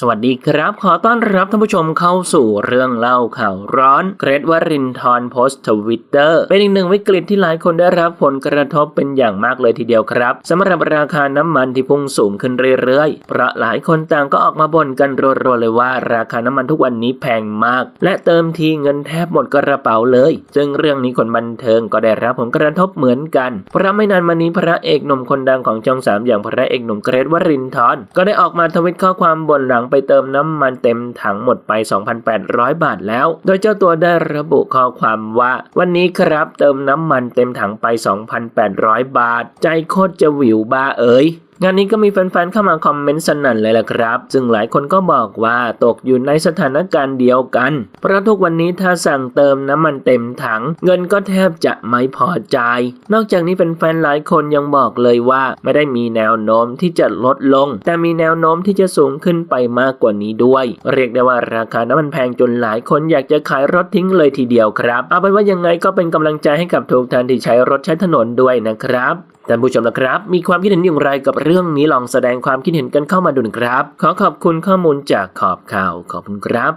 สวัสดีครับ ขอต้อนรับท่านผู้ชมเข้าสู่เรื่องเล่าข่าวร้อนเกรดวรินทร์โพสต์ทวิตเตอร์เป็นอีกหนึ่งวิกฤตที่หลายคนได้รับผลกระทบเป็นอย่างมากเลยทีเดียวครับสำหรับราคาน้ำมันที่พุ่งสูงขึ้นเรื่อยๆ เพราะหลายคนต่างก็ออกมาบ่นกันรัวๆเลยว่า ราคาน้ำมันทุกวันนี้แพงมาก และเติมทีเงินแทบหมดกระเป๋าเลย ซึ่งเรื่องนี้คนบันเทิงก็ได้รับผลกระทบเหมือนกันเพราะไม่นานมานี้พระเอกหนุ่มคนดังของช่องสามอย่างพระเอกหนุ่มเกรดวรินทร์ก็ได้ออกมาทวิตข้อความบ่นหลังไปเติมน้ำมันเต็มถังหมดไป 2,800 บาทแล้ว โดยเจ้าตัวได้ระบุข้อความว่า วันนี้ครับเติมน้ำมันเต็มถังไป 2,800 บาท ใจโคตรจะหวิวบ้าเอ๋ย งานนี้ก็มีแฟนๆเข้ามาคอมเมนต์สนั่นเลยล่ะครับซึ่งหลายคนก็บอกว่าตกอยู่ในสถานการณ์เดียวกัน เพราะทุกวันนี้ถ้าสั่งเติมน้ำมันเต็มถัง เงินก็แทบจะไม่พอใจ นอกจากนี้แฟนๆหลายคนยังบอกเลยว่าไม่ได้มีแนวโน้มที่จะลดลง แต่มีแนวโน้มที่จะสูงขึ้นไปมากกว่านี้ด้วย เรียกได้ว่าราคาน้ำมันแพงจนหลายคนอยากจะขายรถทิ้งเลยทีเดียวครับ เอาเป็นว่ายังไงก็เป็นกำลังใจให้กับทุกท่านที่ใช้รถใช้ถนนด้วยนะครับท่านผู้ชมนะครับ มีความคิดเห็นอย่างไรกับเรื่องนี้ลองแสดงความคิดเห็นกันเข้ามาดูนะครับ ขอขอบคุณข้อมูลจากขอบข่าวขอบคุณครับ